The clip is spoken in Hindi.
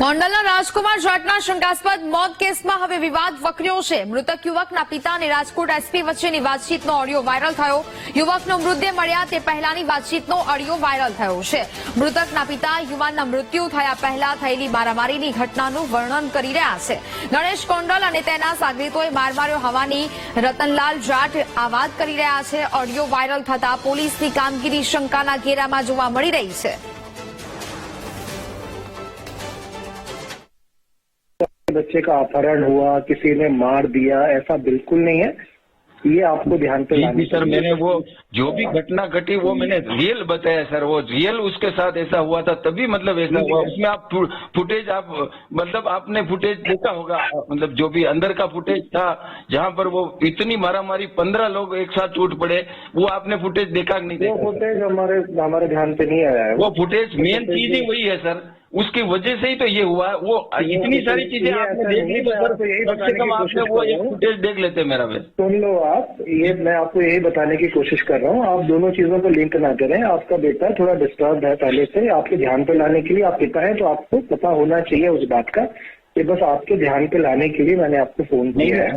ગોંડલના રાજકુમાર જાટના શંકાસ્પદ મોત કેસમાં હવે વિવાદ વકર્યો છે. મૃતક યુવકના પિતા અને રાજકોટ એસપી વચ્ચેની વાતચીતનો ઓડિયો વાયરલ થયો. યુવકનો મૃતદેહ મળ્યા તે પહેલાની વાતચીતનો ઓડિયો વાયરલ થયો છે. મૃતકના પિતા યુવાનના મૃત્યુ થયા પહેલા થયેલી મારામારીની ઘટનાનું વર્ણન કરી રહ્યા છે. ગણેશ કોંડલ અને તેના સાગરીતોએ માર માર્યો હોવાની રતનલાલ જાટ આ વાત કરી રહ્યા છે. ઓડિયો વાયરલ થતા પોલીસની કામગીરી શંકાના ઘેરામાં જોવા મળી રહી છે. बच्चे का अपहरण हुआ किसी ने मार दिया ऐसा बिल्कुल नहीं है। ये आपको ध्यान पे जी सर मैंने वो जो भी घटना घटी वो मैंने रियल बताया सर वो रियल उसके साथ ऐसा हुआ था तभी मतलब ऐसा हुआ। उसमें आप फुटेज आप मतलब आपने फुटेज देखा होगा मतलब जो भी अंदर का फुटेज था जहाँ पर वो इतनी मारामारी पंद्रह लोग एक साथ टूट पड़े वो आपने फुटेज देखा नहीं वो देखा फुटेज हमारे हमारे ध्यान पे नहीं आया है। वो फुटेज मेन चीज़ ही वही है सर। उसकी वजह से ही तो ये हुआ। वो इतनी सारी चीज़ें आपने देख ली तो सर यही कम से कम की आपने वो हूँ। फुटेज देख लेते मेरा बस सुन लो आप ये मैं आपको यही बताने की कोशिश कर रहा हूँ आप दोनों चीज़ों को लिंक ना करें। आपका बेटा थोड़ा डिस्टर्ब है पहले से आपके ध्यान पे लाने के लिए आप पिता है तो आपको पता होना चाहिए उस बात का कि बस आपके ध्यान पे लाने के लिए मैंने आपको फ़ोन किया है।